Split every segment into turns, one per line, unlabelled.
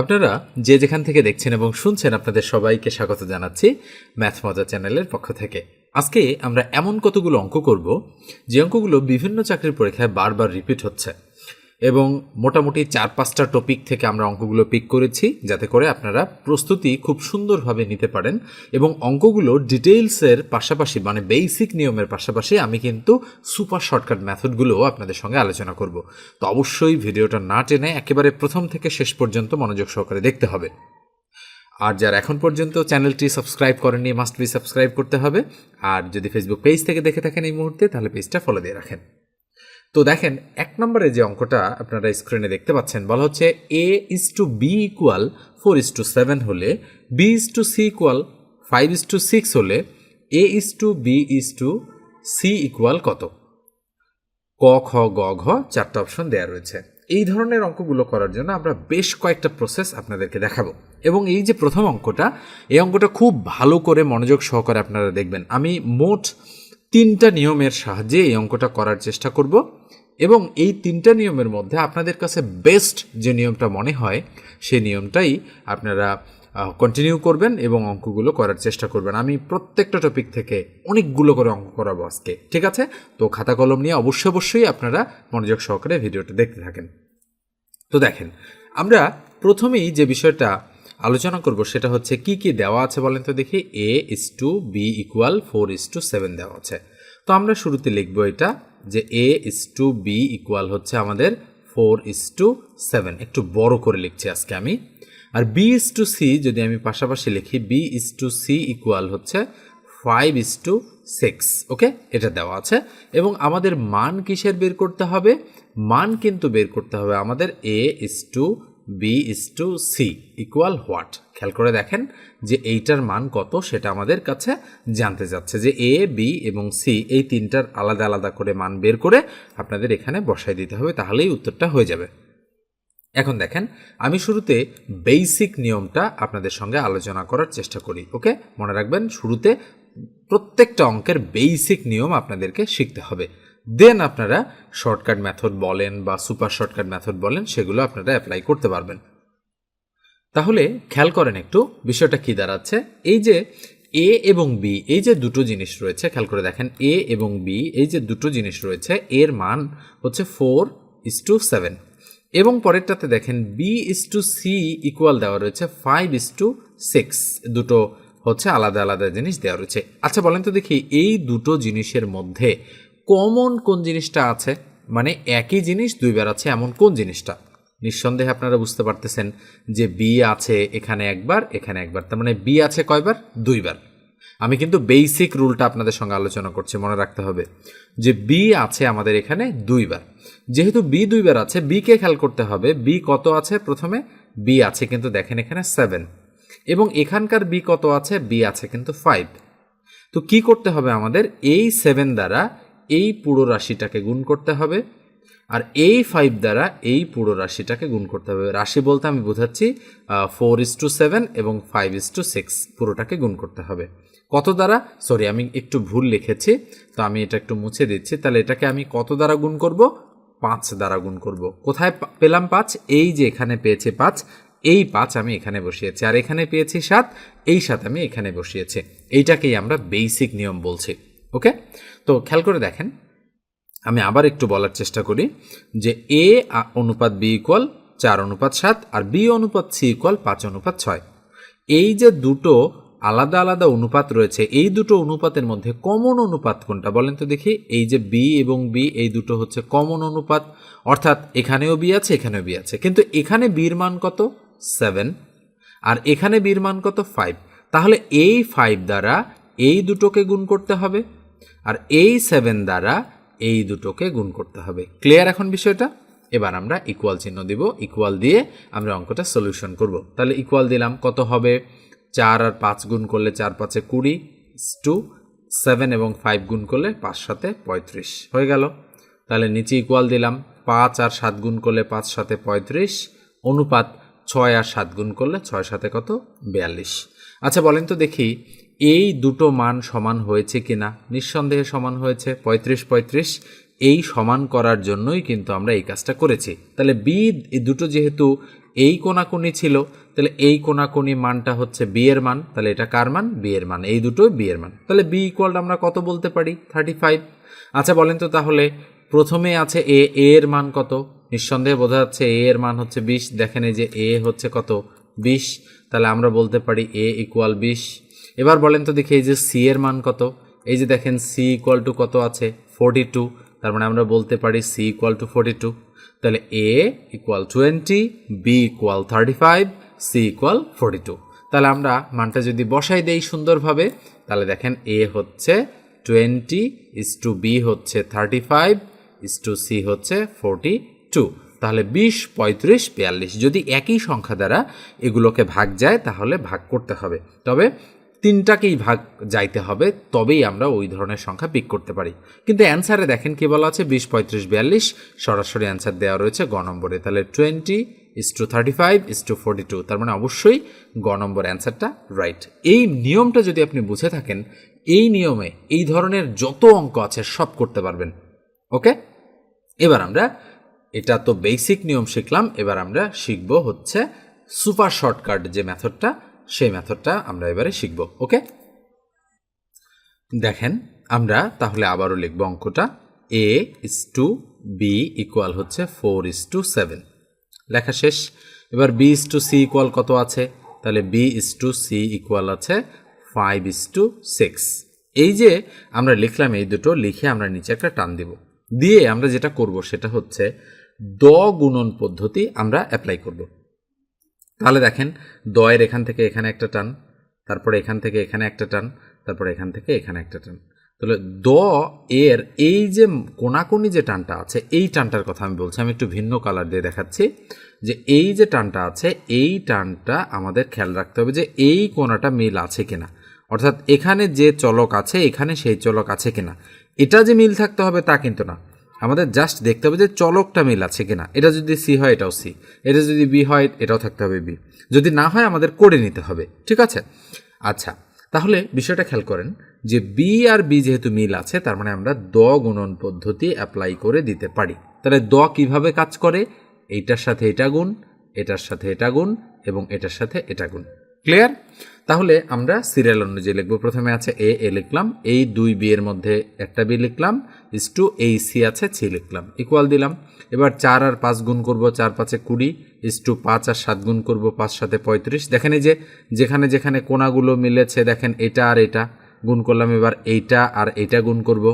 আপনারা যে যেখান থেকে দেখছেন এবং শুনছেন আপনাদের সবাইকে স্বাগত জানাচ্ছি ম্যাথ মজা চ্যানেলের পক্ষ থেকে। আজকে আমরা এমন কতগুলো অঙ্ক করব, যে অঙ্কগুলো বিভিন্ন চাকরির পরীক্ষায় বারবার রিপিট হচ্ছে। এবং মোটামুটি চার পাঁচটা টপিক থেকে আমরা অঙ্কগুলো পিক করেছি, যাতে করে আপনারা প্রস্তুতি খুব সুন্দরভাবে নিতে পারেন। এবং অঙ্কগুলো ডিটেইলসের পাশাপাশি মানে বেসিক নিয়মের পাশাপাশি আমি কিন্তু সুপার শর্টকাট মেথডগুলোও আপনাদের সঙ্গে আলোচনা করব। তো অবশ্যই ভিডিওটা না টেনে একেবারে প্রথম থেকে শেষ পর্যন্ত মনোযোগ সহকারে দেখতে হবে। আর যারা এখন পর্যন্ত চ্যানেলটি সাবস্ক্রাইব করেননি মাস্ট বি সাবস্ক্রাইব করতে হবে। আর যদি ফেসবুক পেজ থেকে দেখে থাকেন এই মুহূর্তে, তাহলে পেজটা ফলো দিয়ে রাখেন। তো দেখেন, এক নম্বরে যে অঙ্কটা আপনারা স্ক্রিনে দেখতে পাচ্ছেন, বলা হচ্ছে A is to B equal four is to seven হলে B is to C equal five is to six হলে A is to B is to C equal কত? ক, খ, গ, ঘ চারটা অপশন দেওয়া রয়েছে। এই ধরনের অঙ্কগুলো করার জন্য আমরা বেশ কয়েকটা প্রসেস আপনাদেরকে দেখাবো। এবং এই যে প্রথম অঙ্কটা, এই অঙ্কটা খুব ভালো করে মনোযোগ সহকারে আপনারা দেখবেন। আমি মোট তিনটা নিয়মের সাহায্যে এই অঙ্কটা করার চেষ্টা করব। এবং এই তিনটা নিয়মের মধ্যে আপনাদের কাছে বেস্ট যে নিয়মটা মনে হয়, সেই নিয়মটাই আপনারা কন্টিনিউ করবেন এবং অঙ্কগুলো করার চেষ্টা করবেন। আমি প্রত্যেকটা টপিক থেকে অনেকগুলো করে অঙ্ক করাবো আজকে, ঠিক আছে? তো খাতা কলম নিয়ে অবশ্যই অবশ্যই আপনারা মনোযোগ সহকারে ভিডিওটা দেখতে থাকেন। তো দেখেন, আমরা প্রথমেই যে বিষয়টা আলোচনা করব সেটা হচ্ছে কি কি দেওয়া আছে বলেন তো দেখি? A is to B equal four is to seven দেওয়া আছে। তো আমরা শুরুতে লিখব এটা। যে A is to B equal হচ্ছে আমাদের ফোর ইস টু সেভেন একটু বড় করে লিখছি আজকে আমি। আর বি ইস টু সি যদি আমি পাশাপাশি লিখি B is to C equal হচ্ছে five is to six okay? এটা দেওয়া আছে। এবং আমাদের মান কিসের বের করতে হবে? মান কিন্তু বের করতে হবে আমাদের A is to B is to C equal what খেয়াল করে দেখেন যে এইটার মান কত সেটা আমাদের কাছে জানতে যাচ্ছে যে এ বি এবং সি এই তিনটার আলাদা আলাদা করে মান বের করে আপনাদের এখানে বসাই দিতে হবে, তাহলেই উত্তরটা হয়ে যাবে। এখন দেখেন, আমি শুরুতে বেসিক নিয়মটা আপনাদের সঙ্গে আলোচনা করার চেষ্টা করি, ওকে? মনে রাখবেন, শুরুতে প্রত্যেকটা অঙ্কের বেসিক নিয়ম আপনাদেরকে শিখতে হবে। দেন আপনারা শর্টকাট মেথড বলেন বা সুপার শর্টকাট মেথড বলেন, সেগুলো আপনারা অ্যাপ্লাই করতে পারবেন। তাহলে খেয়াল করেন একটু, বিষয়টা কি দাঁড়াচ্ছে? এই যে এ এবং বি এই যে দুটো জিনিস রয়েছে, খেয়াল করে দেখেন এ এবং বি এই যে দুটো জিনিস রয়েছে, এর মান হচ্ছে ফোর ইস টু সেভেন এবং পরেরটাতে দেখেন B is to C equal দেওয়া রয়েছে ফাইভ ইস টু সিক্স দুটো হচ্ছে আলাদা আলাদা জিনিস দেওয়া রয়েছে। আচ্ছা বলেন তো দেখি, এই দুটো জিনিসের মধ্যে কমন কোন জিনিসটা আছে? মানে একই জিনিস দুইবার আছে, এমন কোন জিনিসটা? নিঃসন্দেহে আপনারা বুঝতে পারতেছেন যে বি আছে এখানে একবার এখানে একবার। তার মানে বি আছে কয়বার? দুইবার। আমি কিন্তু বেসিক রুলটা আপনাদের সঙ্গে আলোচনা করছি, মনে রাখতে হবে যে বি আছে আমাদের এখানে দুইবার। যেহেতু বি দুইবার আছে বি কে খেয়াল করতে হবে। বি কত আছে? প্রথমে বি আছে কিন্তু দেখেন এখানে সেভেন এবং এখানকার বি কত আছে? বি আছে কিন্তু ফাইভ তো কি করতে হবে আমাদের? এই সেভেন দ্বারা এই পুরো রাশিটাকে গুণ করতে হবে আর এই ফাইভ দ্বারা এই পুরো রাশিটাকে গুণ করতে হবে। রাশি বলতে আমি বোঝাচ্ছি ফোর ইস টু সেভেন এবং ফাইভ ইস টু সিক্স পুরোটাকে গুণ করতে হবে। কত দ্বারা? সরি আমি একটু ভুল লিখেছি, তো আমি এটা একটু মুছে দিচ্ছি। তাহলে এটাকে আমি কত দ্বারা গুণ করব? পাঁচ দ্বারা গুণ করব। কোথায় পেলাম পাঁচ? এই যে এখানে পেয়েছে পাঁচ, এই পাঁচ আমি এখানে বসিয়েছি। আর এখানে পেয়েছি সাত, এই সাত আমি এখানে বসিয়েছি। এইটাকেই আমরা বেসিক নিয়ম বলছি। ওকে তো খেয়াল করে দেখেন, আমি আবার একটু বলার চেষ্টা করি যে এ অনুপাত বি ইকুয়াল চার অনুপাত সাত আর বি অনুপাত সি ইকুয়াল পাঁচ অনুপাত ছয়। এই যে দুটো আলাদা আলাদা অনুপাত রয়েছে, এই দুটো অনুপাতের মধ্যে কমন অনুপাত কোনটা বলেন তো দেখি? এই যে বি এবং বি এই দুটো হচ্ছে কমন অনুপাত। অর্থাৎ এখানেও বি আছে, এখানেও বি আছে। কিন্তু এখানে বির মান কত? সেভেন আর এখানে বির মান কত? ফাইভ তাহলে এই ফাইভ দ্বারা এই দুটোকে গুণ করতে হবে। আর এই সেভেন দ্বারা এই দুটোকে গুণ করতে হবে। ক্লিয়ার এখন বিষয়টা? এবার আমরা ইকুয়াল চিহ্ন দিব ইকুয়াল দিয়ে আমরা অঙ্কটা সলিউশন করব। তাহলে ইকুয়াল দিলাম, কত হবে? চার আর পাঁচ গুণ করলে চার পাঁচে কুড়ি টু সেভেন এবং ফাইভ গুণ করলে পাঁচ সাথে পঁয়ত্রিশ। হয়ে গেল। তাহলে নিচে ইকুয়াল দিলাম, পাঁচ আর সাত গুণ করলে পাঁচ সাথে পঁয়ত্রিশ, অনুপাত ছয় আর সাত গুণ করলে ছয় সাথে কত? বিয়াল্লিশ। আচ্ছা বলেন তো দেখি এই দুটো মান সমান হয়েছে কিনা? নিঃসন্দেহে সমান হয়েছে। পঁয়ত্রিশ পঁয়ত্রিশ, এই সমান করার জন্যই কিন্তু আমরা এই কাজটা করেছি। তাহলে বি দুটো যেহেতু এই কোনাকুনি ছিল, তাহলে এই কোনাকুনি মানটা হচ্ছে বি এর মান। তাহলে এটা কার মান? বি এর মান। এই দুটো বি এর মান। তাহলে বি ইকুয়াল আমরা কত বলতে পারি? থার্টি ফাইভ আচ্ছা বলেন তো তাহলে, প্রথমে আছে এ এ এর মান কত? নিঃসন্দেহে বোঝা যাচ্ছে এ এর মান হচ্ছে বিশ। দেখেন এই যে এ হচ্ছে কত? বিশ। তাহলে আমরা বলতে পারি এ ইকুয়াল বিশ। এবার বলেন তো দেখি এই যে সি এর মান কত? এই যে দেখেন সি ইকুয়াল টু কত আছে? ফোরটি টু তার মানে আমরা বলতে পারি C equal to forty two তাহলে A equal twenty B equal thirty five C equal forty two তাহলে আমরা মানটা যদি বসাই দেই সুন্দরভাবে, তাহলে দেখেন এ হচ্ছে টোয়েন্টি ইস টু বি হচ্ছে thirty five is to C হচ্ছে ফোরটি টু তাহলে বিশ, পঁয়ত্রিশ, বিয়াল্লিশ। যদি একই সংখ্যা দ্বারা এগুলোকে ভাগ যায়, তাহলে ভাগ করতে হবে। তবে তিনটাকেই ভাগ যাইতে হবে, তবেই আমরা ওই ধরনের সংখ্যা পিক করতে পারি। কিন্তু অ্যান্সারে দেখেন কি বলা আছে? বিশ, পঁয়ত্রিশ, বিয়াল্লিশ। সরাসরি অ্যান্সার দেওয়া রয়েছে গ নম্বরে। তাহলে twenty is to thirty five is to forty two তার মানে অবশ্যই গ নম্বর অ্যান্সারটা রাইট এই নিয়মটা যদি আপনি বুঝে থাকেন, এই নিয়মে এই ধরনের যত অঙ্ক আছে সব করতে পারবেন। ওকে? এবার আমরা, এটা তো বেসিক নিয়ম শিখলাম, এবার আমরা শিখব হচ্ছে সুপার শর্টকাট যে মেথডটা সেই মেথডটা আমরা এবারে শিখব, ওকে? দেখেন, আমরা তাহলে আবারও লিখব অঙ্কটা। A is to B equal হচ্ছে ফোর ইস টু সেভেন লেখা শেষ। এবার B is to C equal কত আছে? তাহলে B is to C equal আছে ফাইভ ইস টু সিক্স এই যে আমরা লিখলাম এই দুটো, লিখে আমরা নিচে একটা টান দিব। দিয়ে আমরা যেটা করব সেটা হচ্ছে দ গুণন পদ্ধতি আমরা অ্যাপ্লাই করব। তাহলে দেখেন, দয়ের এখান থেকে এখানে একটা টান, তারপরে এখান থেকে এখানে একটা টান, তারপরে এখান থেকে এখানে একটা টান। তাহলে দ, এর এই যে কোনাকুনি যে টানটা আছে, এই টানটার কথা আমি বলছি, আমি একটু ভিন্ন কালার দিয়ে দেখাচ্ছি, যে এই যে টানটা আছে, এই টানটা আমাদের খেয়াল রাখতে হবে যে এই কোনাটা মিল আছে কিনা। অর্থাৎ এখানে যে চলক আছে, এখানে সেই চলক আছে কিনা। এটা যে মিল থাকতে হবে তা কিন্তু না। আমাদের জাস্ট দেখতে হবে যে চলকটা মিল আছে কিনা। এটা যদি সি হয়, এটাও সি এটা যদি বি হয়, এটাও থাকতে হবে বি যদি না হয়, আমাদের করে নিতে হবে। ঠিক আছে? আচ্ছা তাহলে বিষয়টা খেয়াল করেন যে বি আর বি যেহেতু মিল আছে, তার মানে আমরা দ গুণন পদ্ধতি অ্যাপ্লাই করে দিতে পারি। তাহলে দ কীভাবে কাজ করে? এইটার সাথে এটা গুণ, এটার সাথে এটা গুণ, এবং এটার সাথে এটা গুণ। ক্লিয়ার তাহলে আমরা সিরিয়াল অনুযায়ী লিখব। প্রথমে আছে এ এ লিখলাম। এই দুই বি এর মধ্যে একটা বি লিখলাম। ইস টু এই সি আছে সি লিখলাম। ইকুয়াল দিলাম। এবার চার আর পাঁচ গুণ করব, চার পাঁচে কুড়ি। ইস টু পাঁচ আর সাত গুণ করব, পাঁচ সাথে পঁয়ত্রিশ। দেখেন এই যে, যেখানে যেখানে কোনাগুলো মিলেছে, দেখেন এটা আর এটা। গুণ করলাম এবার এইটা আর এইটা গুণ করব।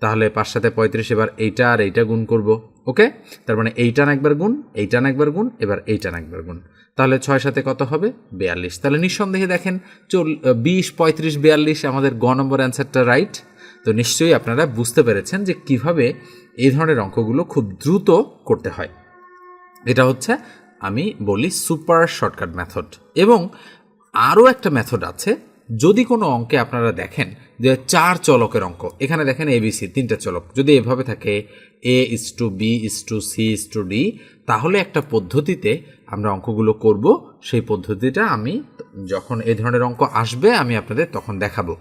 তাহলে পাঁচ সাথে পঁয়ত্রিশ, এবার এইটা আর এইটা গুণ করব। ওকে তার মানে এইটান একবার গুণ এইটান একবার গুণ, এবার এইটান একবার গুণ। তাহলে ছয় সাথে কত হবে? বিয়াল্লিশ। তাহলে নিঃসন্দেহে দেখেন, চল বিশ, পঁয়ত্রিশ, বিয়াল্লিশ আমাদের গ নম্বর অ্যান্সারটা রাইট। তো নিশ্চয়ই আপনারা বুঝতে পেরেছেন যে কীভাবে এই ধরনের অঙ্কগুলো খুব দ্রুত করতে হয়। এটা হচ্ছে, আমি বলি সুপার শর্টকাট মেথড। এবং আরও একটা মেথড আছে, যদি কোনো অঙ্কে আপনারা দেখেন, যে চার চলকের অঙ্ক, এখানে দেখেন এবিসি তিনটা চলক। যদি এভাবে থাকে A is to B is to C is to D তাহলে একটা পদ্ধতিতে আমরা অঙ্কগুলো করব, সেই পদ্ধতিটা আমি যখন এই ধরনের অঙ্ক আসবে, আমি আপনাদের তখন দেখাবো।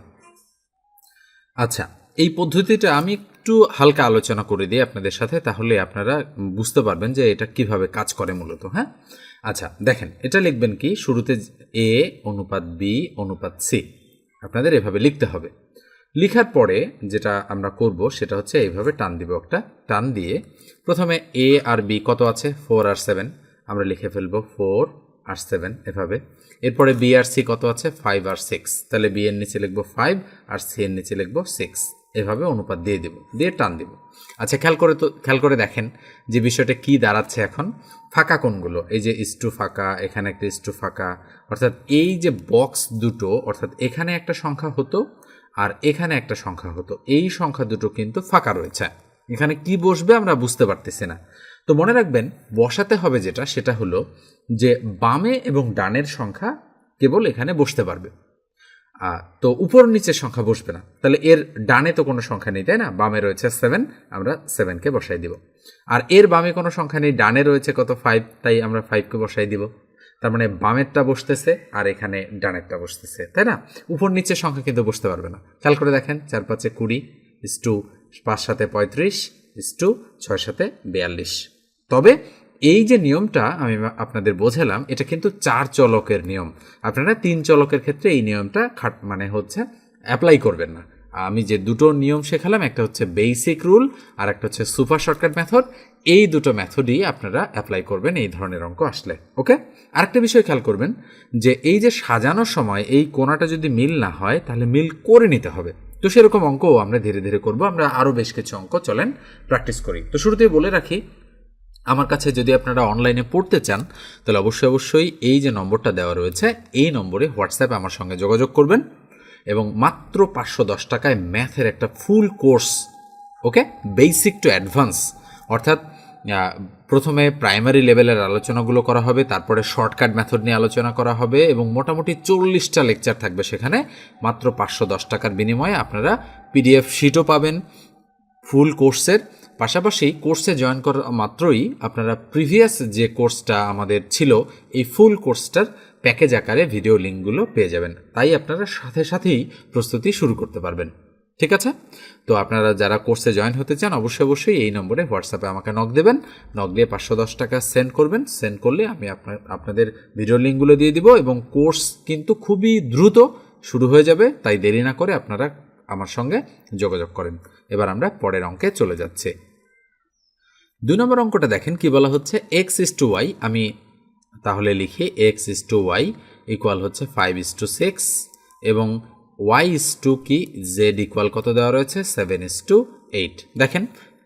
আচ্ছা এই পদ্ধতিটা আমি একটু হালকা আলোচনা করে দিই আপনাদের সাথে, তাহলে আপনারা বুঝতে পারবেন যে এটা কীভাবে কাজ করে মূলত হ্যাঁ? আচ্ছা দেখেন, এটা লিখবেন কি? শুরুতে এ, অনুপাত বি, অনুপাত সি। আপনাদের এভাবে লিখতে হবে। লিখার পরে যেটা আমরা করব, সেটা হচ্ছে এইভাবে টান দিব একটা। টান দিয়ে প্রথমে এ আর বি কত আছে? ফোর আর সেভেন। আমরা লিখে ফেলব ফোর আর সেভেন এভাবে। এরপরে বি আর সি কত আছে? ফাইভ আর সিক্স। তাহলে বি এর নিচে লিখব ফাইভ আর সি এর নিচে লিখব সিক্স। এভাবে অনুপাত দিয়ে দেব, দিয়ে টান দিব। আচ্ছা খেয়াল করে তো খেয়াল করে দেখেন যে বিষয়টা কি দাঁড়াচ্ছে এখন। ফাঁকা কোনগুলো এই যে ইস্টু ফাঁকা, এখানে একটা ইস্টু ফাঁকা, অর্থাৎ এই যে বক্স দুটো, অর্থাৎ এখানে একটা সংখ্যা হতো আর এখানে একটা সংখ্যা হতো, এই সংখ্যা দুটো কিন্তু ফাঁকা রয়েছে। এখানে কি বসবে আমরা বুঝতে পারতেছি না। তো মনে রাখবেন, বসাতে হবে যেটা, সেটা হলো যে বামে এবং ডানের সংখ্যা কেবল এখানে বসতে পারবে। তো উপর নিচের সংখ্যা বসবে না। তাহলে এর ডানে তো কোনো সংখ্যা নেই, তাই না? বামে রয়েছে সেভেন আমরা সেভেনকে বসাই দিব। আর এর বামে কোনো সংখ্যা নেই, ডানে রয়েছে কত? ফাইভ তাই আমরা ফাইভকে বসাই দিব। তার মানে বামেরটা বসতেছে আর এখানে ডানেরটা বসতেছে, তাই না? উপর নিচের সংখ্যা কিন্তু বসতে পারবে না। খেয়াল করে দেখেন, চার পাঁচে কুড়ি ইস টু পাঁচ সাথে পঁয়ত্রিশ ইস টু ছয় সাথে বিয়াল্লিশ। তবে এই যে নিয়মটা আমি আপনাদের বোঝালাম, এটা কিন্তু চার চলকের নিয়ম। আপনারা তিন চলকের ক্ষেত্রে এই নিয়মটা খাট মানে হচ্ছে অ্যাপ্লাই করবেন না। আমি যে দুটো নিয়ম শেখালাম, একটা হচ্ছে বেসিক রুল আর একটা হচ্ছে সুপার শর্টকাট মেথড এই দুটো মেথডই আপনারা অ্যাপ্লাই করবেন এই ধরনের অঙ্ক আসলে ওকে আরেকটা বিষয় খেয়াল করবেন যে এই যে সাজানোর সময় এই কোনাটা যদি মিল না হয়, তাহলে মিল করে নিতে হবে। তো সেরকম অঙ্ক আমরা ধীরে ধীরে করব, আমরা আরও বেশ কিছু অঙ্ক, চলেন প্র্যাকটিস করি। তো শুরুতেই বলে রাখি, আমার কাছে যদি আপনারা অনলাইনে পড়তে চান, তাহলে অবশ্যই অবশ্যই এই যে নম্বরটা দেওয়া রয়েছে, এই নম্বরে হোয়াটসঅ্যাপে আমার সঙ্গে যোগাযোগ করবেন এবং মাত্র পাঁচশো দশ টাকায় ম্যাথের একটা full course okay basic to advance অর্থাৎ প্রথমে প্রাইমারি লেভেলের আলোচনাগুলো করা হবে, তারপরে শর্টকাট মেথড নিয়ে আলোচনা করা হবে এবং মোটামুটি চল্লিশটা লেকচার থাকবে সেখানে, মাত্র পাঁচশো দশ টাকার বিনিময়ে আপনারা পিডিএফ শিটও পাবেন ফুল কোর্সের পাশাপাশি কোর্সে জয়েন করা মাত্রই আপনারা প্রিভিয়াস যে কোর্সটা আমাদের ছিল, এই ফুল কোর্সটার প্যাকেজ আকারে ভিডিও লিঙ্কগুলো পেয়ে যাবেন। তাই আপনারা সাথে সাথেই প্রস্তুতি শুরু করতে পারবেন। ঠিক আছে? তো আপনারা যারা কোর্সে জয়েন হতে চান, অবশ্যই অবশ্যই এই নম্বরে হোয়াটসঅ্যাপে আমাকে নক দেবেন। নক দিয়ে পাঁচশো দশ টাকা সেন্ড করবেন। সেন্ড করলে আমি আপনার, আপনাদের ভিডিও লিঙ্কগুলো দিয়ে দিব এবং কোর্স কিন্তু খুবই দ্রুত শুরু হয়ে যাবে, তাই দেরি না করে আপনারা আমার সঙ্গে যোগাযোগ করেন। এবার আমরা পরের অঙ্কে চলে যাচ্ছি। দুই নম্বর অঙ্কটা দেখেন, কি বলা হচ্ছে? এক্স ইস টু ওয়াই আমি তাহলে লিখি X is to Y equal হচ্ছে ফাইভ ইস টু সিক্স এবং ওয়াই ইস টু কি জেড ইকুয়াল কত দেওয়া রয়েছে? সেভেন ইস টু এইট দেখেন,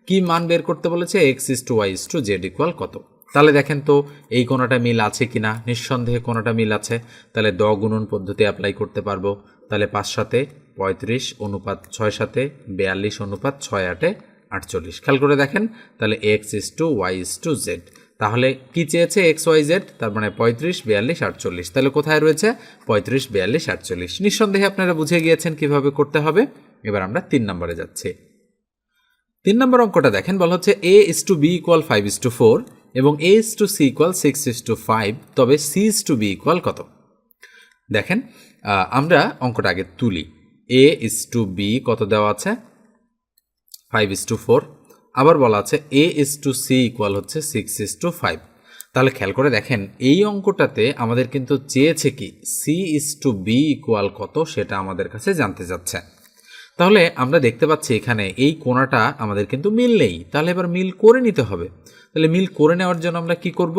কি মান বের করতে বলেছে? X is to Y is to Z equal কত? তাহলে দেখেন তো, এই কোনোটা মিল আছে কি না নিঃসন্দেহে কোনোটা মিল আছে। তাহলে দ গুণন পদ্ধতি অ্যাপ্লাই করতে পারব। তাহলে পাঁচ সাথে পঁয়ত্রিশ, অনুপাত ছয় সাথে বিয়াল্লিশ, অনুপাত ছয় আটে আটচল্লিশ। খেয়াল করে দেখেন, তাহলে X is to Y is to Z তাহলে কি চেয়েছে এক্স ওয়াই জেড? তার মানে পঁয়ত্রিশ, বিয়াল্লিশ, আটচল্লিশ। তাহলে কোথায় রয়েছে? পঁয়ত্রিশ, বিয়াল্লিশ, আটচল্লিশ। নিঃসন্দেহে আপনারা বুঝে গিয়েছেন কীভাবে করতে হবে। এবার আমরা তিন নম্বরে যাচ্ছি। তিন নম্বর অঙ্কটা দেখেন, বলা হচ্ছে A is to B equal five is to four এবং A is to C equal six is to five তবে C is to B equal কত? দেখেন আমরা অঙ্কটা আগে তুলি। এ ইস টু বি কত দেওয়া আছে? ফাইভ ইস টু ফোর আবার বলা আছে A is to C equal হচ্ছে সিক্স ইস টু ফাইভ তাহলে খেয়াল করে দেখেন, এই অঙ্কটাতে আমাদের কিন্তু চেয়েছে কি C is to B equal কত সেটা আমাদের কাছে জানতে যাচ্ছে তাহলে আমরা দেখতে পাচ্ছি এখানে এই কোণাটা আমাদের কিন্তু মিল নেই। তাহলে এবার মিল করে নিতে হবে। তাহলে মিল করে নেওয়ার জন্য আমরা কি করব?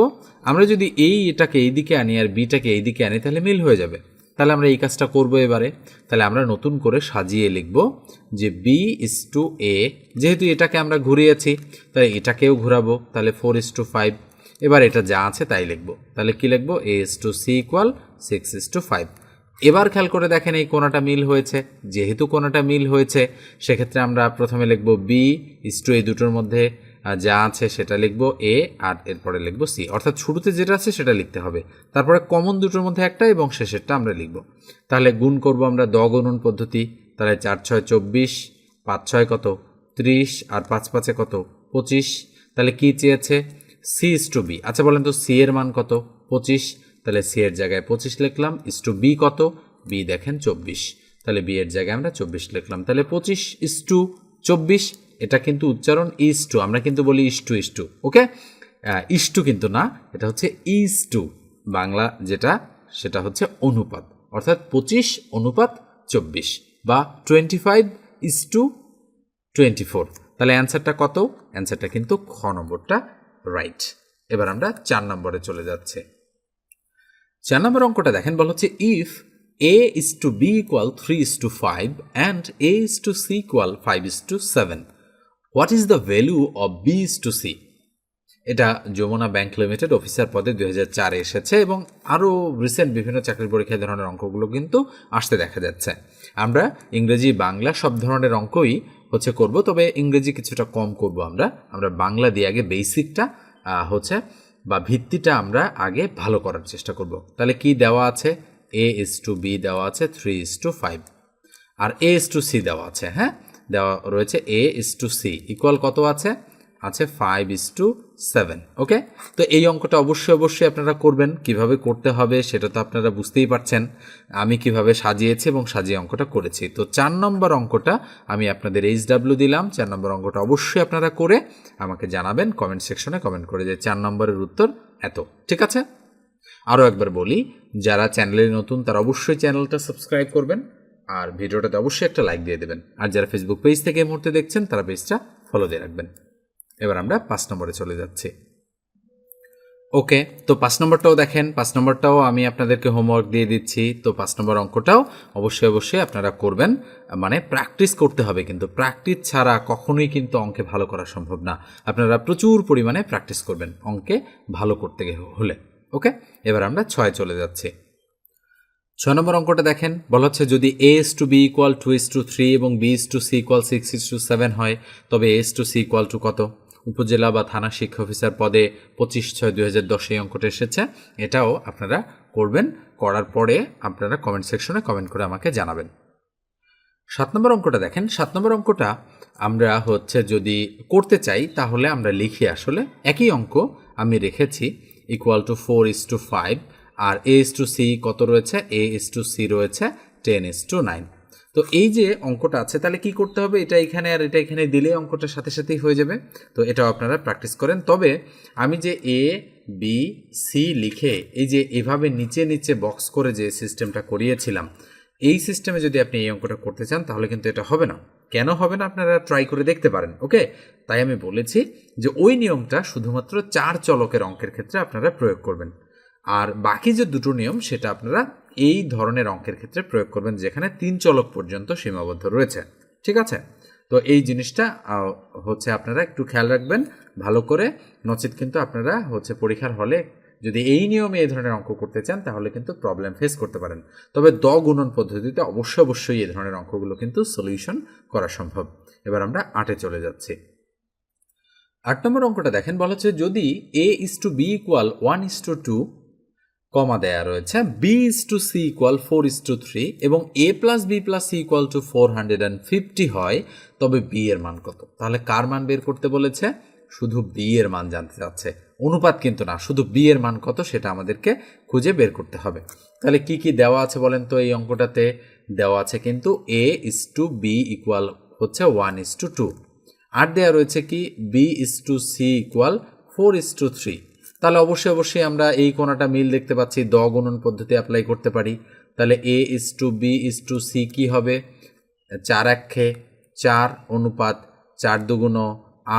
আমরা যদি এই এটাকে এইদিকে আনি আর বিটাকে এইদিকে আনি, তাহলে মিল হয়ে যাবে। তাহলে আমরা এই কাজটা করব এবারে। তাহলে আমরা নতুন করে সাজিয়ে লিখব যে বি ইস টু এ যেহেতু এটাকে আমরা ঘুরিয়েছি তাহলে এটাকেও ঘুরাবো। তাহলে ফোর ইস টু ফাইভ এবার এটা যা আছে তাই লিখব। তাহলে কি লিখব? A is to C equal six is to five এবার খেয়াল করে দেখেন এই কোনাটা মিল হয়েছে। যেহেতু কোনাটা মিল হয়েছে, সেক্ষেত্রে আমরা প্রথমে লিখব বি ইস টু এই দুটোর মধ্যে। যা আছে সেটা লিখব এ আর এরপরে লিখব সি। অর্থাৎ শুরুতে যেটা আছে সেটা লিখতে হবে। তারপরে কমন দুটোর মধ্যে একটা এবং শেষেরটা আমরা লিখব। তাহলে গুণ করব আমরা দ পদ্ধতি। তাহলে চার, ছয়, চব্বিশ, পাঁচ, ছয় কত? ত্রিশ আর পাঁচ, পাঁচে কত? পঁচিশ। তাহলে কি চেয়েছে? সি ইস টু বি আচ্ছা বলেন তো সি এর মান কত? পঁচিশ। তাহলে সি এর জায়গায় পঁচিশ লিখলাম। ইস টু বি কত? বি দেখেন চব্বিশ। তাহলে বি এর জায়গায় আমরা চব্বিশ লিখলাম। তাহলে পঁচিশ ইস টু চব্বিশ। এটা কিন্তু উচ্চারণ ইস টু আমরা কিন্তু বলি is to is to okay is to কিন্তু না, এটা হচ্ছে ইস টু বাংলা যেটা, সেটা হচ্ছে অনুপাত, অর্থাৎ পঁচিশ অনুপাত চব্বিশ, বা twenty five is to twenty four তাহলে অ্যান্সারটা কত? অ্যান্সারটা কিন্তু খ নম্বরটা রাইট এবার আমরা চার নম্বরে চলে যাচ্ছে। চার নম্বর অঙ্কটা দেখেন, বলা হচ্ছে if A is to B equal three is to five and A is to C equal five is to seven what is the value of B is to C এটা যমুনা ব্যাংক লিমিটেড অফিসার পদে দুই হাজার চারে এসেছে এবং আরও recent বিভিন্ন চাকরির পরীক্ষা ধরনের অঙ্কগুলো কিন্তু আসতে দেখা যাচ্ছে। আমরা ইংরেজি, বাংলা সব ধরনের অঙ্কই হচ্ছে করব, তবে ইংরেজি কিছুটা কম করব আমরা। আমরা বাংলা দিয়ে আগে বেসিকটা হচ্ছে, বা ভিত্তিটা আমরা আগে ভালো করার চেষ্টা করব। তাহলে কি দেওয়া আছে? এ ইস টু বি দেওয়া আছে থ্রি ইস টু ফাইভ আর এ ইস টু সি দেওয়া আছে হ্যাঁ? দেওয়া রয়েছে A is to C equal কত আছে? আছে five is to seven okay তো এই অঙ্কটা অবশ্যই অবশ্যই আপনারা করবেন, কীভাবে করতে হবে সেটা তো আপনারা বুঝতেই পারছেন। আমি কীভাবে সাজিয়েছি এবং সাজিয়ে অঙ্কটা করেছি। তো চার নম্বর অঙ্কটা আমি আপনাদের এইচ ডাব্লিউ দিলাম, চার নম্বর অঙ্কটা অবশ্যই আপনারা করে আমাকে জানাবেন কমেন্ট সেকশনে কমেন্ট করে যে চার নম্বরের উত্তর এত, ঠিক আছে? আরও একবার বলি, যারা চ্যানেলে নতুন তারা অবশ্যই চ্যানেলটা সাবস্ক্রাইব করবেন। আর ভিডিওটাতে অবশ্যই একটা লাইক দিয়ে দেবেন। আর যারা ফেসবুক পেজ থেকে এই মুহূর্তে দেখছেন, তারা পেজটা ফলো দিয়ে রাখবেন। এবার আমরা পাঁচ নম্বরে চলে যাচ্ছি। ওকে তো পাঁচ নম্বরটাও দেখেন, পাঁচ নম্বরটাও আমি আপনাদেরকে হোমওয়ার্ক দিয়ে দিচ্ছি। তো পাঁচ নম্বর অঙ্কটাও অবশ্যই অবশ্যই আপনারা করবেন। মানে প্র্যাকটিস করতে হবে কিন্তু। প্র্যাকটিস ছাড়া কখনোই কিন্তু অঙ্কে ভালো করা সম্ভব না। আপনারা প্রচুর পরিমাণে প্র্যাকটিস করবেন অঙ্কে ভালো করতে হলে। ওকে এবার আমরা ছয় চলে যাচ্ছি। ছয় নম্বর অঙ্কটা দেখেন, বলা হচ্ছে যদি A is to B equal two is to three এবং B is to C equal six is to seven হয়, তবে is to C equal to কত? উপজেলা বা থানা শিক্ষা অফিসার পদে পঁচিশ ছয় দুই হাজার দশে এই অঙ্কটা এসেছে। এটাও আপনারা করবেন, করার পরে আপনারা কমেন্ট সেকশনে কমেন্ট করে আমাকে জানাবেন। সাত নম্বর অঙ্কটা দেখেন, সাত নম্বর অঙ্কটা আমরা হচ্ছে যদি করতে চাই, তাহলে আমরা লিখি আসলে একই অঙ্ক, আমি রেখেছি equal to four is to five R A is to C কত রয়েছে? এ ইস টু সি রয়েছে টেন ইস টু নাইন তো এই যে অঙ্কটা আছে, তাহলে কি করতে হবে? এটা এখানে আর এটা এখানে দিলে অঙ্কটার সাথে সাথেই হয়ে যাবে। তো এটাও আপনারা প্র্যাকটিস করেন। তবে আমি যে এ বি সি লিখে এই যে এভাবে নিচে নিচে বক্স করে যে সিস্টেমটা করিয়েছিলাম, এই সিস্টেমে যদি আপনি এই অঙ্কটা করতে চান, তাহলে কিন্তু এটা হবে না। কেন হবে না? আপনারা ট্রাই করে দেখতে পারেন ওকে তাই আমি বলেছি যে ওই নিয়মটা শুধুমাত্র চার চলকের অঙ্কের ক্ষেত্রে আপনারা প্রয়োগ করবেন। আর বাকি যে দুটো নিয়ম, সেটা আপনারা এই ধরনের অঙ্কের ক্ষেত্রে প্রয়োগ করবেন, যেখানে তিন চলক পর্যন্ত সীমাবদ্ধ রয়েছে। ঠিক আছে? তো এই জিনিসটা হচ্ছে আপনারা একটু খেয়াল রাখবেন, ভালো করে। নচেত কিন্তু আপনারা হচ্ছে পরীক্ষার হলে যদি এই নিয়মে এই ধরনের অঙ্ক করতে চান, তাহলে কিন্তু প্রবলেম ফেস করতে পারেন। তবে দ গুণন পদ্ধতিতে অবশ্যই অবশ্যই এই ধরনের অঙ্কগুলো কিন্তু সলিউশন করা সম্ভব। এবার আমরা আটে চলে যাচ্ছি। আট নম্বর অঙ্কটা দেখেন, বলা হচ্ছে যদি A is to B equal one is to two comma দেয়া রয়েছে। B is to C equal four is to three এবং A plus B plus C equal to four hundred and fifty হয়, তবে বি এর মান কত? তাহলে কার মান বের করতে বলেছে? শুধু বি এর মান জানতে চাচ্ছে। অনুপাত কিন্তু না, শুধু বি এর মান কত সেটা আমাদেরকে খুঁজে বের করতে হবে। তাহলে কি কি দেওয়া আছে বলেন তো এই অঙ্কটাতে? দেওয়া আছে কিন্তু A is to B equal হচ্ছে ওয়ান ইস টু টু আর দেওয়া রয়েছে কি? B is to C equal four is to three তাহলে অবশ্যই অবশ্যই আমরা এই কোনাটা মিল দেখতে পাচ্ছি। দ গুণন পদ্ধতি অ্যাপ্লাই করতে পারি। তাহলে A is to B is to C কী হবে? চার একে চার অনুপাত চার দুগুণ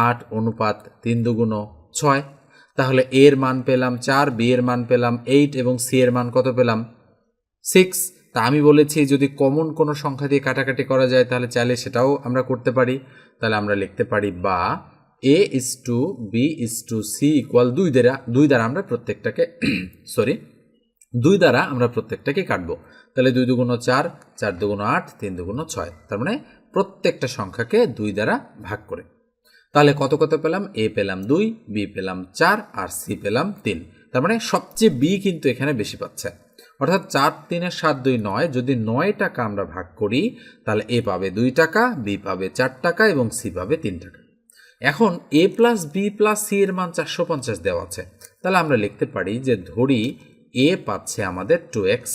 আট অনুপাত তিন দুগুণ ছয়। তাহলে এর মান পেলাম চার বি এর মান পেলাম এইট এবং সি এর মান কত পেলাম? সিক্স তা আমি বলেছি, যদি কমন কোনো সংখ্যা দিয়ে কাটাকাটি করা যায়, তাহলে চাইলে সেটাও আমরা করতে পারি। তাহলে আমরা লিখতে পারি বা A is to B is to C equal দুই দ্বারা দুই দ্বারা আমরা প্রত্যেকটাকে সরি দুই দ্বারা আমরা প্রত্যেকটাকে কাটবো। তাহলে দুই দুগুণ চার চার দুগুণ আট, তিন দুগুণ ছয়। তার মানে প্রত্যেকটা সংখ্যাকে দুই দ্বারা ভাগ করে। তাহলে কত কত পেলাম? এ পেলাম দুই বি পেলাম চার, আর সি পেলাম তিন। তার মানে সবচেয়ে বি কিন্তু এখানে বেশি পাচ্ছে। অর্থাৎ চার, তিনের সাত, দুই, নয়, যদি নয় টাকা আমরা ভাগ করি, তাহলে এ পাবে দুই টাকা বি পাবে চার টাকা এবং সি পাবে তিন টাকা। এখন A plus B plus C এর মান চারশো পঞ্চাশ দেওয়া আছে। তাহলে আমরা লিখতে পারি যে ধরি এ পাচ্ছে আমাদের টু এক্স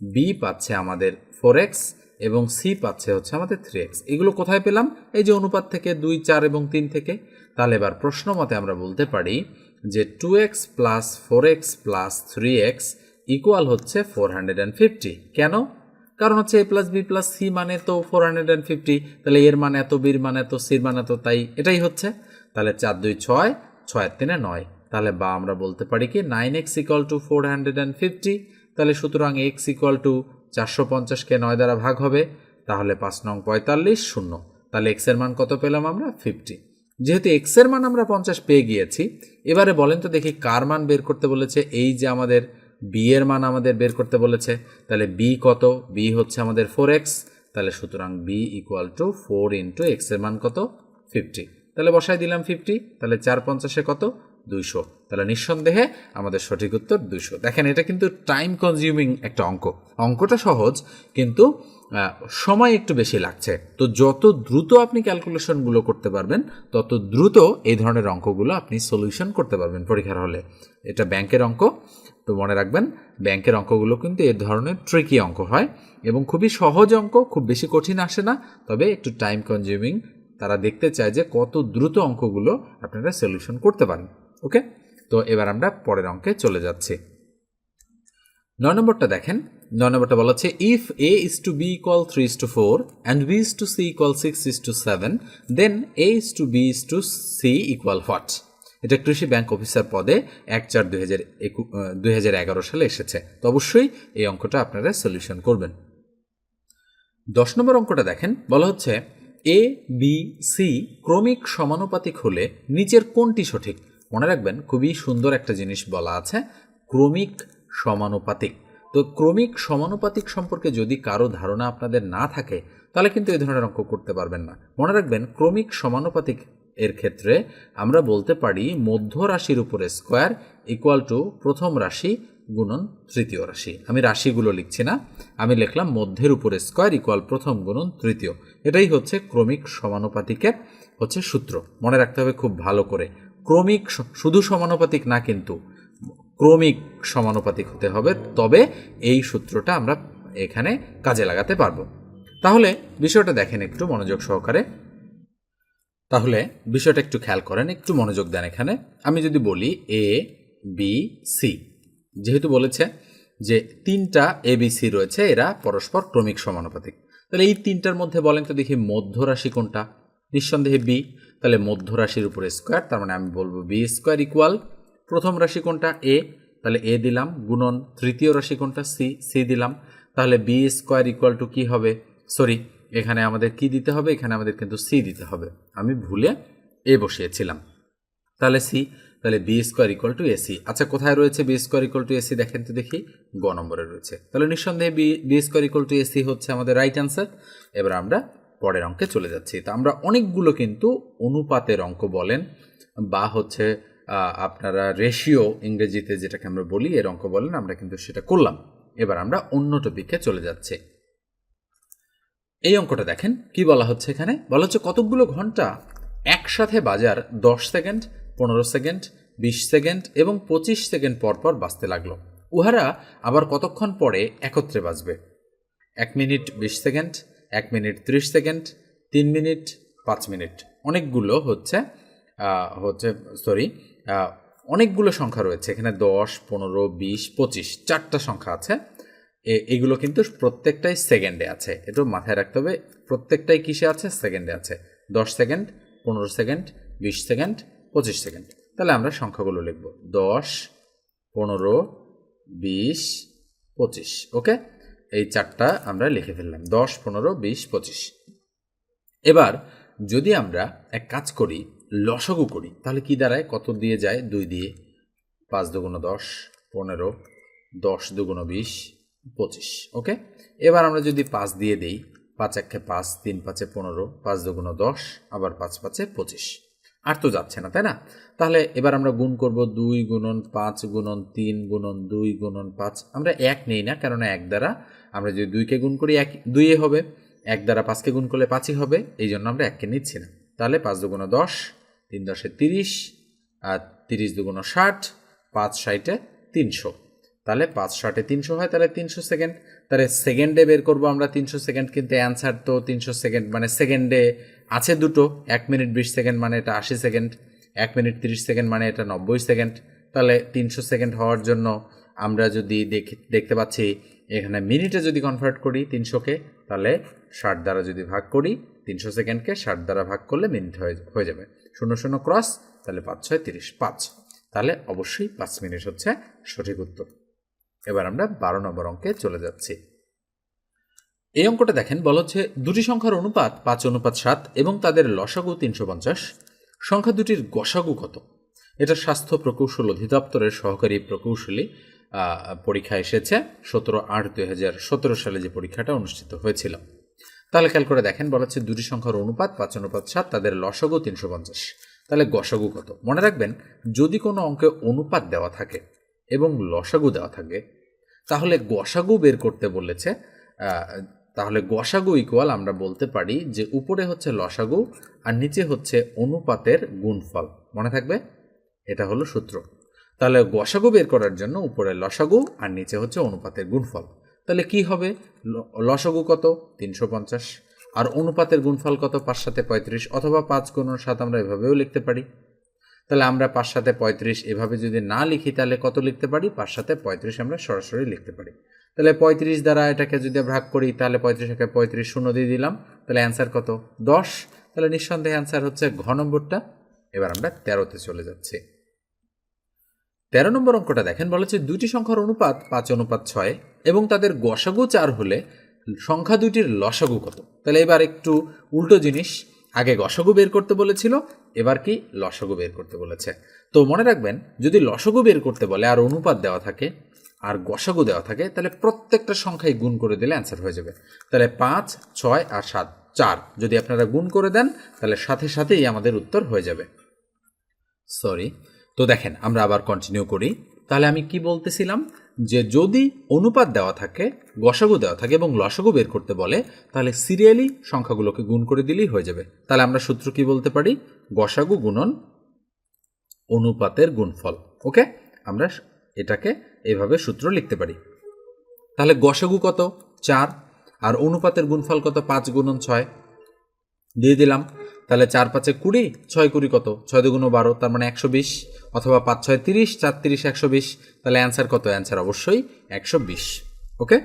বি পাচ্ছে আমাদের ফোর এক্স এবং সি পাচ্ছে হচ্ছে আমাদের থ্রি এক্স এগুলো কোথায় পেলাম? এই যে অনুপাত থেকে দুই, চার এবং তিন থেকে। তাহলে এবার প্রশ্ন মতে আমরা বলতে পারি যে two X plus four X plus three X equal হচ্ছে ফোর হান্ড্রেড অ্যান্ড ফিফটি কেন? কারণ হচ্ছে A plus B plus C মানে তো ফোর হান্ড্রেড অ্যান্ড ফিফটি তাহলে এর মানে এত বির মানে এত সির মানে তো তাই এটাই হচ্ছে। তাহলে চার, দুই, ছয় ছয়ের তিনে নয়। তাহলে বা আমরা বলতে পারি কি nine X equal to four hundred and fifty তাহলে সুতরাং এক্স ইকুয়াল টু চারশো পঞ্চাশকে নয় দ্বারা ভাগ হবে, তাহলে পাঁচ নং পঁয়তাল্লিশ, শূন্য। তাহলে এক্সের মান কত পেলাম আমরা? ফিফটি যেহেতু এক্সের মান আমরা পঞ্চাশ পেয়ে গিয়েছি, এবারে বলেন তো দেখি কার মান বের করতে বলেছে, এই যে আমাদের বি এর মান আমাদের বের করতে বলেছে, তাহলে বি কত? বি হচ্ছে আমাদের ফোর এক্স তাহলে সুতরাং B equal to four into এক্সের মান কত? ফিফটি তাহলে বসাই দিলাম ফিফটি তাহলে চার পঞ্চাশে কত? দুইশো। তাহলে নিঃসন্দেহে আমাদের সঠিক উত্তর দুইশো। দেখেন, এটা কিন্তু টাইম কনজিউমিং একটা অঙ্ক। অঙ্কটা সহজ, কিন্তু সময় একটু বেশি লাগছে। তো যত দ্রুত আপনি ক্যালকুলেশনগুলো করতে পারবেন, তত দ্রুত এই ধরনের অঙ্কগুলো আপনি সলিউশন করতে পারবেন পরীক্ষার হলে। এটা ব্যাংকের অঙ্ক। তো মনে রাখবেন, ব্যাংকের অঙ্কগুলো কিন্তু এ ধরনের ট্রিকি অঙ্ক হয় এবং খুবই সহজ অঙ্ক, খুব বেশি কঠিন আসে না। তবে একটু টাইম কনজিউমিং তারা দেখতে চায় যে কত দ্রুত অঙ্কগুলো আপনারা সলিউশন করতে পারেন। ওকে তো এবার আমরা পরের অঙ্কে চলে যাচ্ছি। নয় নম্বরটা দেখেন। নয় নম্বরটা বলা হচ্ছে if A is to B equal three is to four and B is to C equal six is to seven then A is to B is to C equal what এটা কৃষি ব্যাংক অফিসার পদে এক চার দুই হাজার সালে এসেছে। তো অবশ্যই এই অঙ্কটা আপনারা সলিউশন করবেন। দশ নম্বর অঙ্কটা দেখেন, বলা হচ্ছে এ বি সি ক্রমিক সমানুপাতিক হলে নিচের কোনটি সঠিক? মনে রাখবেন, খুবই সুন্দর একটা জিনিস বলা আছে, ক্রমিক সমানুপাতিক। তো ক্রমিক সমানুপাতিক সম্পর্কে যদি কারও ধারণা আপনাদের না থাকে, তাহলে কিন্তু এই ধরনের অঙ্ক করতে পারবেন না। মনে রাখবেন, ক্রমিক সমানুপাতিক এর ক্ষেত্রে আমরা বলতে পারি মধ্য রাশির উপরে স্কোয়ার ইকুয়াল টু প্রথম রাশি গুণন তৃতীয় রাশি। আমি রাশিগুলো লিখছি না। আমি লিখলাম মধ্যের উপরে স্কোয়ার ইকুয়াল প্রথম গুণন তৃতীয়। এটাই হচ্ছে ক্রমিক সমানুপাতিকের হচ্ছে সূত্র। মনে রাখতে হবে খুব ভালো করে। ক্রমিক শুধু সমানুপাতিক না কিন্তু ক্রমিক সমানুপাতিক হতে হবে। তবে এই সূত্রটা আমরা এখানে কাজে লাগাতে পারব। তাহলে বিষয়টা দেখেন একটু মনোযোগ সহকারে। তাহলে বিষয়টা একটু খেয়াল করেন, একটু মনোযোগ দেন এখানে। আমি যদি বলি এ বি সি যেহেতু বলেছে যে তিনটা এ বি সি রয়েছে, এরা পরস্পর ক্রমিক সমানুপাতিক। তাহলে এই তিনটার মধ্যে বলেন তো দেখি মধ্য রাশি কোনটা? নিঃসন্দেহে বি তাহলে মধ্য রাশির উপরে স্কোয়ার তার মানে আমি বলব বি স্কোয়ার ইকুয়াল প্রথম রাশি কোনটা? এ তাহলে এ দিলাম, গুণন। তৃতীয় রাশি কোনটা? সি সি দিলাম। তাহলে বি স্কোয়ার ইকুয়াল টু কী হবে? সরি এখানে আমাদের কি দিতে হবে? এখানে আমাদের কিন্তু সি দিতে হবে। আমি ভুলে এ বসিয়েছিলাম। তাহলে সি তাহলে B square equal to AC আচ্ছা কোথায় রয়েছে B square equal to AC দেখেন তো দেখি। গ নম্বরে রয়েছে। তাহলে নিঃসন্দেহে B B square equal to AC হচ্ছে আমাদের রাইট অ্যান্সার এবার আমরা পরের অঙ্কে চলে যাচ্ছি। তো আমরা অনেকগুলো কিন্তু অনুপাতের অঙ্ক বলেন, বা হচ্ছে আপনারা রেশিও ইংরেজিতে যেটাকে আমরা বলি, এর অঙ্ক বলেন, আমরা কিন্তু সেটা করলাম। এবার আমরা অন্য টপিকে চলে যাচ্ছি। এই অঙ্কটা দেখেন, কি বলা হচ্ছে এখানে? বলা হচ্ছে কতকগুলো ঘণ্টা একসাথে বাজার দশ সেকেন্ড, পনেরো সেকেন্ড, বিশ সেকেন্ড এবং পঁচিশ সেকেন্ড পর পর বাজতে লাগল। উহারা আবার কতক্ষণ পরে একত্রে বাজবে এক মিনিট বিশ সেকেন্ড, এক মিনিট ত্রিশ সেকেন্ড, তিন মিনিট পাঁচ মিনিট। অনেকগুলো হচ্ছে হচ্ছে সরি অনেকগুলো সংখ্যা রয়েছে। এখানে দশ, পনেরো, বিশ, পঁচিশ, চারটা সংখ্যা আছে। এগুলো কিন্তু প্রত্যেকটাই সেকেন্ডে আছে। একটু মাথায় রাখতে হবে, প্রত্যেকটাই কিসে আছে? সেকেন্ডে আছে। দশ সেকেন্ড, পনেরো সেকেন্ড, বিশ সেকেন্ড, পঁচিশ সেকেন্ড। তাহলে আমরা সংখ্যাগুলো লিখব। দশ, পনেরো, বিশ, পঁচিশ, ওকে? এই চারটা আমরা লিখে ফেললাম। দশ, পনেরো, বিশ, পঁচিশ। এবার যদি আমরা এক কাজ করি, লসগু করি, তাহলে কি দাঁড়ায়? কত দিয়ে যায়? দুই দিয়ে। পাঁচ দুগুণ দশ, পনেরো, দশ দুগুণ বিশ পঁচিশ, ওকে? এবার আমরা যদি পাঁচ দিয়ে দিই, পাঁচ একে পাঁচ, তিন পাঁচে পনেরো, পাঁচ দুগুণ দশ, আবার পাঁচ পাঁচে পঁচিশ। আর তো যাচ্ছে না, তাই না? তাহলে এবার আমরা গুণ করব দুই গুণন পাঁচ গুণন তিন গুণন দুই গুণন পাঁচ। আমরা এক নেই না, কেননা এক দ্বারা আমরা যদি দুইকে গুণ করি, এক দুইয়ে হবে। এক দ্বারা পাঁচকে গুণ করলে পাঁচই হবে, এই জন্য আমরা এককে নিচ্ছি না। তাহলে পাঁচ দুগুণ দশ, তিন দশে তিরিশ, আর তিরিশ দুগুণ ষাট, পাঁচ ষাটে তিনশো। তাহলে পাঁচ ষাটে তিনশো হয়, তাহলে তিনশো সেকেন্ড। তাহলে সেকেন্ডে বের করব আমরা তিনশো সেকেন্ড, কিন্তু অ্যান্সার তো তিনশো সেকেন্ড মানে সেকেন্ডে আছে দুটো। এক মিনিট বিশ সেকেন্ড মানে এটা আশি সেকেন্ড, এক মিনিট তিরিশ সেকেন্ড মানে এটা নব্বই সেকেন্ড। তাহলে তিনশো সেকেন্ড হওয়ার জন্য আমরা যদি দেখি, দেখতে পাচ্ছি এখানে মিনিটে যদি কনভার্ট করি তিনশোকে, তাহলে ষাট দ্বারা যদি ভাগ করি, তিনশো সেকেন্ডকে ষাট দ্বারা ভাগ করলে মিনিট হয়ে যাবে। শূন্য শূন্য ক্রস তাহলে পাঁচ ছয় তিরিশ, পাঁচ। তাহলে অবশ্যই পাঁচ মিনিট হচ্ছে সঠিক উত্তর। এবার আমরা বারো নম্বর অঙ্কে চলে যাচ্ছি। এই অঙ্কটা দেখেন, বলা হচ্ছে দুটি সংখ্যার অনুপাত পাঁচ, অনুপাত সাত এবং তাদের লসাগু তিনশো পঞ্চাশ। সংখ্যা দুটির গসাগু কত? এটা স্বাস্থ্য প্রকৌশল অধিদপ্তরের সহকারী প্রকৌশলী পরীক্ষা এসেছে সতেরো আট দুই হাজার সতেরো সালে যে পরীক্ষাটা অনুষ্ঠিত হয়েছিল। তাহলে খেয়াল করে দেখেন, বলা হচ্ছে দুটি সংখ্যার অনুপাত পাঁচ, অনুপাত সাত, তাদের লসাগু তিনশো পঞ্চাশ। তাহলে গসাগু কত? মনে রাখবেন, যদি কোনো অঙ্কে অনুপাত দেওয়া থাকে এবং লসাগু দেওয়া থাকে। তাহলে গসাগু বের করতে বলেছে তাহলে গসাগু ইকুয়াল আমরা বলতে পারি যে উপরে হচ্ছে লসাগু আর নিচে হচ্ছে অনুপাতের গুণফল। মনে থাকবে? এটা হলো সূত্র। তাহলে গসাগু বের করার জন্য উপরে লসাগু আর নিচে হচ্ছে অনুপাতের গুণফল। তাহলে কি হবে? লসাগু কত? তিনশো পঞ্চাশ। আর অনুপাতের গুণফল কত? পাঁচ সাথে পঁয়ত্রিশ অথবা পাঁচ গুণ সাত আমরা এভাবেও লিখতে পারি। তাহলে আমরা পাঁচ সাথে পঁয়ত্রিশ এভাবে যদি না লিখি, তাহলে কত লিখতে পারি? পাঁচ সাথে পঁয়ত্রিশ আমরা সরাসরি লিখতে পারি। তাহলে পঁয়ত্রিশ দ্বারা এটাকে যদি ভাগ করি, তাহলে পঁয়ত্রিশ পঁয়ত্রিশকে পঁয়ত্রিশ শূন্য দিয়ে দিলাম। তাহলে অ্যান্সার কত? দশ। তাহলে নিঃসন্দেহে অ্যান্সার হচ্ছে ঘ নম্বরটা। এবার আমরা তেরোতে চলে যাচ্ছি। তেরো নম্বর অঙ্কটা দেখেন বলেছে দুটি সংখ্যার অনুপাত পাঁচ, অনুপাত ছয় এবং তাদের গসাগু চার হলে সংখ্যা দুইটির লসাগু কত? তাহলে এবার একটু উল্টো জিনিস। আগে গসাগু বের করতে বলেছিল, এবার কি লসাগু বের করতে বলেছে। তো মনে রাখবেন, যদি লসাগু বের করতে বলে আর অনুপাত দেওয়া থাকে, আর গসাগু দেওয়া থাকে, তাহলে প্রত্যেকটা সংখ্যায় গুণ করে দিলে অ্যান্সার হয়ে যাবে। তাহলে পাঁচ, ছয় আর সাত, চার। যদি আপনারা গুণ করে দেন, তাহলে সাথে সাথেই আমাদের উত্তর হয়ে যাবে। সরি তো দেখেন, আমরা আবার কন্টিনিউ করি। তাহলে আমি কি বলতেছিলাম? যে যদি অনুপাত দেওয়া থাকে, গসাগু দেওয়া থাকে এবং লসাগু বের করতে বলে, তাহলে সিরিয়ালি সংখ্যাগুলোকে গুণ করে দিলেই হয়ে যাবে। তাহলে আমরা সূত্র কি বলতে পারি? গসাগু গুণন অনুপাতের গুণফল। ওকে? আমরা এটাকে এভাবে সূত্র লিখতে পারি। তাহলে গসাগু কত? চার। আর অনুপাতের গুণফল কত? পাঁচ গুণন ছয়। দিয়ে দিলাম। তাহলে চার পাঁচে কুড়ি, ছয় কুড়ি কত? ছয় দুগুণ বারো, তার মানে একশো বিশ। অথবা পাঁচ ছয় তিরিশ, চার তিরিশ, একশো বিশ, তাহলে অ্যান্সার কত? অ্যান্সার অবশ্যই একশো বিশ ওকে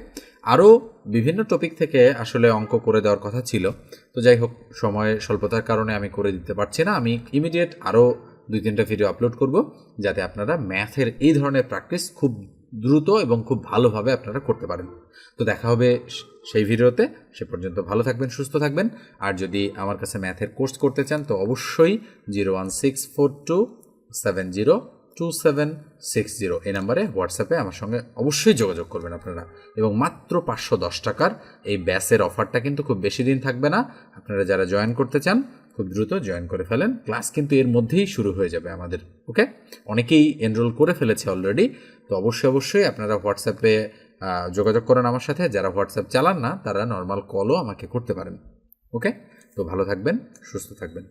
আরও বিভিন্ন টপিক থেকে আসলে অঙ্ক করে দেওয়ার কথা ছিল। তো যাই হোক, সময় স্বল্পতার কারণে আমি করে দিতে পারছি না। আমি ইমিডিয়েট আরও দুই তিনটা ভিডিও আপলোড করব, যাতে আপনারা ম্যাথের এই ধরনের প্র্যাকটিস খুব দ্রুত এবং খুব ভালোভাবে আপনারা করতে পারেন। তো দেখা হবে সেই ভিডিওতে সে পর্যন্ত ভালো থাকবেন, সুস্থ থাকবেন। আর যদি আমার কাছে ম্যাথের কোর্স করতে চান, তো অবশ্যই zero one six four two seven zero two seven six zero এই নাম্বারে হোয়াটসঅ্যাপে আমার সঙ্গে অবশ্যই যোগাযোগ করবেন আপনারা। এবং মাত্র পাঁচশো দশ টাকার এই ব্যাসের অফারটা কিন্তু খুব বেশি দিন থাকবে না। আপনারা যারা জয়েন করতে চান, খুব দ্রুত জয়েন করে ফেলেন। ক্লাস কিন্তু এর মধ্যেই শুরু হয়ে যাবে আমাদের, ওকে? অনেকেই এনরোল করে ফেলেছে অলরেডি। তো অবশ্যই অবশ্যই আপনারা হোয়াটসঅ্যাপে যোগাযোগ করেন আমার সাথে। যারা হোয়াটসঅ্যাপ চালান না, তারা নর্মাল কলও আমাকে করতে পারেন, ওকে? তো ভালো থাকবেন, সুস্থ থাকবেন।